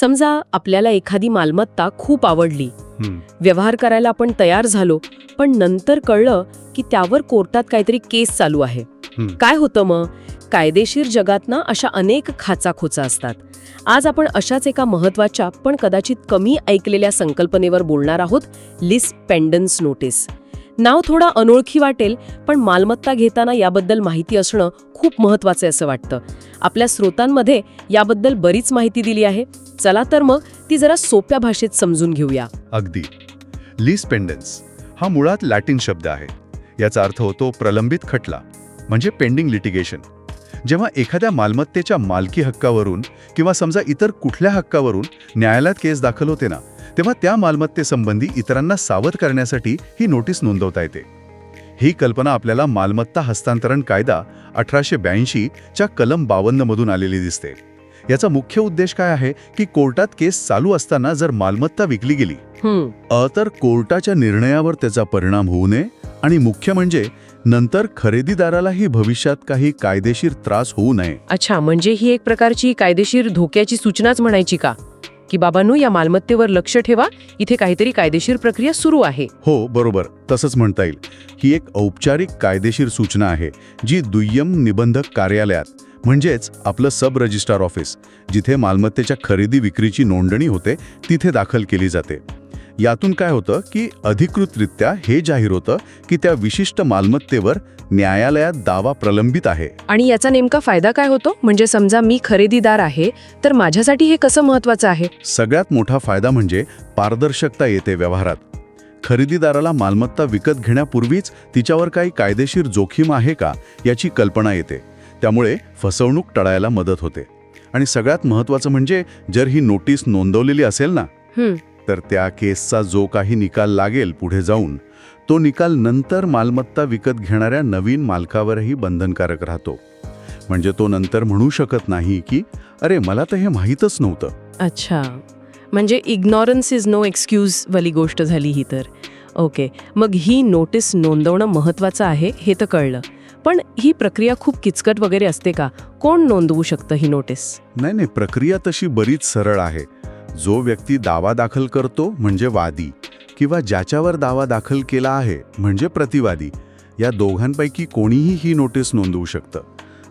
समजा आपल्याला एखादी मालमत्ता खूप आवडली. व्यवहार करायला आपण तयार झालो पण नंतर कळलं की त्यावर कोर्टात काहीतरी केस चालू आहे. काय होतं मग? कायदेशीर जगात ना अशा अनेक खाचाखोचा असतात. आज आपण अशाच एका महत्त्वाच्या पण कदाचित कमी ऐकलेल्या संकल्पनेवर बोलणार आहोत लिस्ट पेंडन्स नोटीस. नाव थोडा अनोळखी वाटेल पण मालमत्ता घेताना याबद्दल माहिती असणं खूप महत्वाचं आहे असं वाटतं. आपल्या स्रोतांमध्ये याबद्दल बरीच माहिती दिली आहे. चला तर मग ती जरा सोप्या भाषेत समजून घेऊया. अगदी. लीस पेंडन्स हा मुळात लॅटिन शब्द आहे. याचा अर्थ होतो प्रलंबित खटला म्हणजे पेंडिंग लिटिगेशन. जेव्हा एखाद्या मालमत्तेच्या मालकी हक्कावरून किंवा समजा इतर कुठल्या हक्कावरून न्यायालयात केस दाखल होते ना तेव्हा त्या मालमत्तेसंबंधी इतरांना सावध करण्यासाठी ही नोटीस नोंदवता येते. ही कल्पना आपल्याला मालमत्ता हस्तांतरण कायदा अठराशे ब्याऐंशीच्या कलम बावन्नमधून आलेली दिसते. याचा मुख्य उद्देश काय आहे की कोर्टात केस चालू असताना जर मालमत्ता विकली गेली अ तर कोर्टाच्या निर्णयावर त्याचा परिणाम होऊ नये आणि मुख्य म्हणजे नंतर खरेदीदारालाही भविष्यात काही कायदेशीर त्रास होऊ नये. अच्छा म्हणजे ही एक प्रकारची कायदेशीर धोक्याची सूचनाच म्हणायची का? की बाबांनो या मालमत्तेवर लक्ष ठेवा इथे काहीतरी कायदेशीर प्रक्रिया सुरू आहे. हो बरोबर. तसंच म्हणता येईल. ही एक औपचारिक कायदेशीर सूचना आहे जी दुय्यम निबंधक कार्यालयात म्हणजेच आपलं सब रजिस्ट्रार ऑफिस जिथे मालमत्तेच्या खरेदी विक्रीची नोंदणी होते तिथे दाखल केली जाते. यातून काय होतं की अधिकृतरित्या हे जाहीर होतं की त्या विशिष्ट मालमत्तेवर न्यायालयात दावा प्रलंबित आहे. आणि याचा नेमका फायदा काय होतो? म्हणजे समजा मी खरेदीदार आहे तर माझ्यासाठी हे कसं महत्वाचं आहे? सगळ्यात मोठा फायदा म्हणजे पारदर्शकता येते व्यवहारात. खरेदीदाराला मालमत्ता विकत घेण्यापूर्वीच तिच्यावर काही कायदेशीर जोखीम आहे का याची कल्पना येते. त्यामुळे फसवणूक टळायला मदत होते. आणि सगळ्यात महत्त्वाचं म्हणजे जर ही नोटीस नोंदवलेली असेल ना तर त्या केसचा जो काही निकाल लागेल पुढे जाऊन तो निकाल नंतर मालमत्ता विकत घेणाऱ्या नवीन मालकावरही बंधनकारक राहतो. म्हणजे तो नंतर म्हणू शकत नाही की अरे मला तर हे माहीतच नव्हतं. अच्छा. म्हणजे इग्नॉरन्स इज नो एक्सक्यूज वाली गोष्ट झाली ही तर. ओके मग ही नोटीस नोंदवणं महत्त्वाचं आहे हे तर कळलं. पण ही प्रक्रिया खूप किचकट वगैरे असते का? कोण नोंदवू शकतं ही नोटीस नाही नाही प्रक्रिया तशी बरीच सरळ आहे. जो व्यक्ती दावा दाखल करतो म्हणजे वादी किंवा ज्याच्यावर दावा दाखल केला आहे म्हणजे प्रतिवादी. या दोघांपैकी कोणीही ही नोटीस नोंदवू शकतं.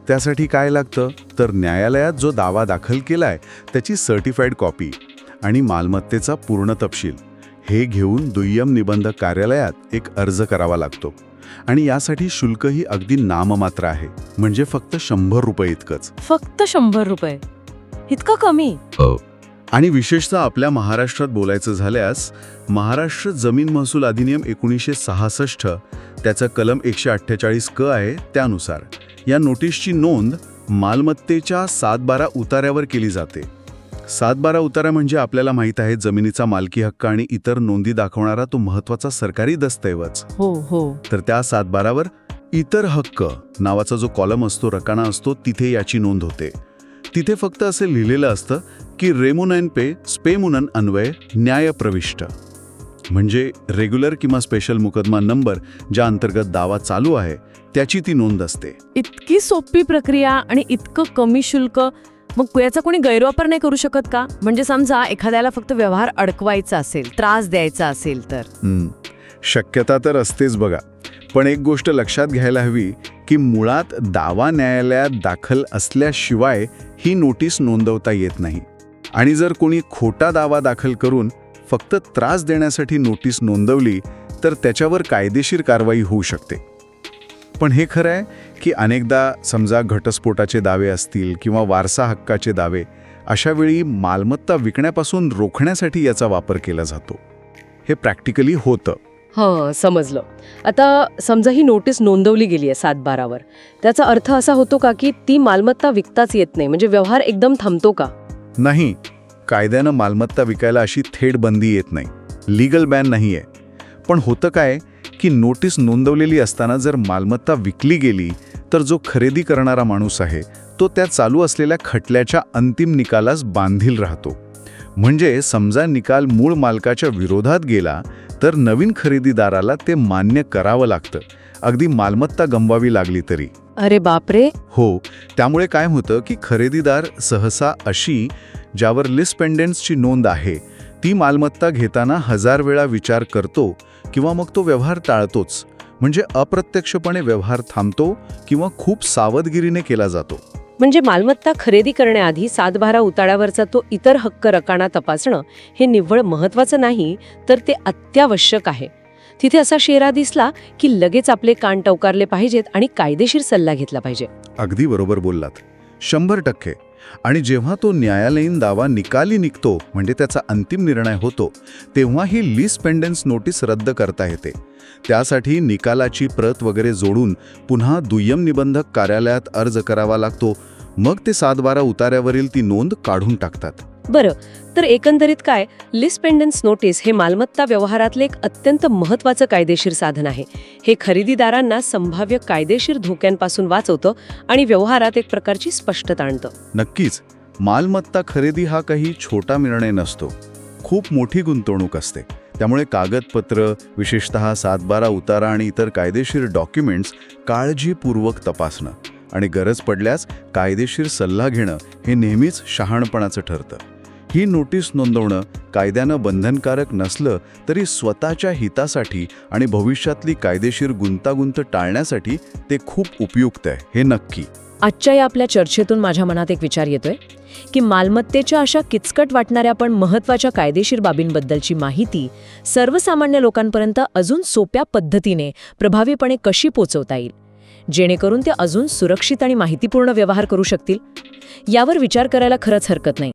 त्यासाठी काय लागतं? तर न्यायालयात जो दावा दाखल केलाय त्याची सर्टिफाईड कॉपी आणि मालमत्तेचा पूर्ण तपशील. हे घेऊन दुय्यम निबंधक कार्यालयात एक अर्ज करावा लागतो. आणि यासाठी शुल्कही अगदी नाममात्र आहे. म्हणजे फक्त शंभर रुपये इतकंच. फक्त शंभर रुपये. इतकं कमी? आणि विशेषतः आपल्या महाराष्ट्रात बोलायचं झाल्यास महाराष्ट्र जमीन महसूल अधिनियम एकोणीसशे सहासष्ट त्याचा कलम एकशे अठ्ठेचाळीस क आहे त्यानुसार. या नोटीसची नोंद मालमत्तेच्या सात बारा उतार्यावर केली जाते. सात बारा उतारा म्हणजे आपल्याला माहीत आहे जमिनीचा मालकी हक्क आणि इतर नोंदी दाखवणारा तो महत्त्वाचा सरकारी दस्तऐवज. हो हो. तर त्या सात बारावर इतर हक्क नावाचा जो कॉलम असतो रकाना असतो तिथे याची नोंद होते. तिथे फक्त असे लिहिलेलं असतं की रेमुनन पे स्पेमुनन अन्वय न्याय प्रविष्ट. म्हणजे रेग्युलर किंवा स्पेशल मुकदमा नंबर ज्या अंतर्गत दावा चालू आहे त्याची ती नोंद असते. इतकी सोपी प्रक्रिया आणि इतकं कमी शुल्क मग याचा कोणी गैरवापर नाही करू शकत का? म्हणजे समजा एखाद्याला फक्त व्यवहार अडकवायचा असेल त्रास द्यायचा असेल तर? शक्यता तर असतेच बघा. पण एक गोष्ट लक्षात घ्यायला हवी की मुळात दावा न्यायालयात दाखल असल्याशिवाय ही नोटीस नोंदवता येत नाही. आणि जर कोणी खोटा दावा दाखल करून फक्त त्रास देण्यासाठी नोटीस नोंदवली तर त्याच्यावर कायदेशीर कारवाई होऊ शकते. पण हे खरं आहे की अनेकदा समजा घटस्फोटाचे दावे असतील किंवा वारसा हक्काचे दावे अशा वेळी मालमत्ता विकण्यापासून रोखण्यासाठी याचा वापर केला जातो. हे प्रॅक्टिकली होतं. हो समजलं. आता समजा ही नोटीस नोंदवली गेली आहे सात बारावर त्याचा अर्थ असा होतो का की ती मालमत्ता विकताच येत नाही? म्हणजे व्यवहार एकदम थांबतो का? नाही. कायद्यानं मालमत्ता विकायला अशी थेट बंदी येत नाही. लीगल बॅन नाही आहे पण होतं काय की नोटीस नोंदवलेली असताना जर मालमत्ता विकली गेली तर जो खरेदी करणारा माणूस आहे तो त्या चालू असलेल्या खटल्याच्या अंतिम निकालास बांधील राहतो. म्हणजे समजा निकाल मूळ मालकाच्या विरोधात गेला तर नवीन खरेदीदाराला ते मान्य करावं लागतं. अगदी मालमत्ता गमवावी लागली तरी. अरे बापरे! हो त्यामुळे काय होतं की खरेदीदार सहसा अशी ज्यावर लिस्ट पेंडेंट्सची नोंद आहे ती मालमत्ता घेताना हजार वेळा विचार करतो किंवा मग तो व्यवहार टाळतोच. म्हणजे अप्रत्यक्षपणे व्यवहार थांबतो किंवा खूप सावधगिरीने केला जातो. म्हणजे मालमत्ता खरेदी करण्याआधी सातबारा उताळ्यावरचा तो इतर हक्क रकाना तपासणं हे निव्वळ महत्वाचं नाही तर ते अत्यावश्यक आहे. तिथे असा शेरा दिसला की लगेच आपले कान टवकारले पाहिजेत आणि कायदेशीर सल्ला घेतला पाहिजे. अगदी बरोबर बोललात. शंभर टक्के. आणि जेव्हा तो न्यायालयीन दावा निकाली निघतो म्हणजे त्याचा अंतिम निर्णय होतो तेव्हा ही लीज पेंडन्स नोटीस रद्द करता येते. त्यासाठी निकालाची प्रत वगैरे जोडून पुन्हा दुय्यम निबंधक कार्यालयात अर्ज करावा लागतो. मग ते सातबारा उतार्यावरील ती नोंद काढून टाकतात. बरं तर एकंदरीत काय? लिस्ट पेंडन्स नोटीस हे मालमत्ता व्यवहारातले एक अत्यंत महत्त्वाचं कायदेशीर साधन आहे. हे खरेदीदारांना संभाव्य कायदेशीर धोक्यांपासून वाचवतं आणि व्यवहारात एक प्रकारची स्पष्टता आणतं. नक्कीच मालमत्ता खरेदी हा काही छोटा निर्णय नसतो. खूप मोठी गुंतवणूक असते. त्यामुळे कागदपत्र विशेषतः सातबारा उतारा आणि इतर कायदेशीर डॉक्युमेंट्स काळजीपूर्वक तपासणं आणि गरज पडल्यास कायदेशीर सल्ला घेणं हे नेहमीच शहाणपणाचं ठरतं. ही नोटीस नोंदवणं कायद्यानं बंधनकारक नसलं तरी स्वतःच्या हितासाठी आणि भविष्यातली कायदेशीर गुंतागुंत टाळण्यासाठी ते खूप उपयुक्त आहे हे नक्की. आजच्या या आपल्या चर्चेतून माझ्या मनात एक विचार येतोय की मालमत्तेच्या अशा किचकट वाटणाऱ्या पण महत्त्वाच्या कायदेशीर बाबींबद्दलची माहिती सर्वसामान्य लोकांपर्यंत अजून सोप्या पद्धतीने प्रभावीपणे कशी पोचवता येईल? जेणेकरून ते अजून सुरक्षित आणि माहितीपूर्ण व्यवहार करू शकतील? यावर विचार करायला खरंच हरकत नाही.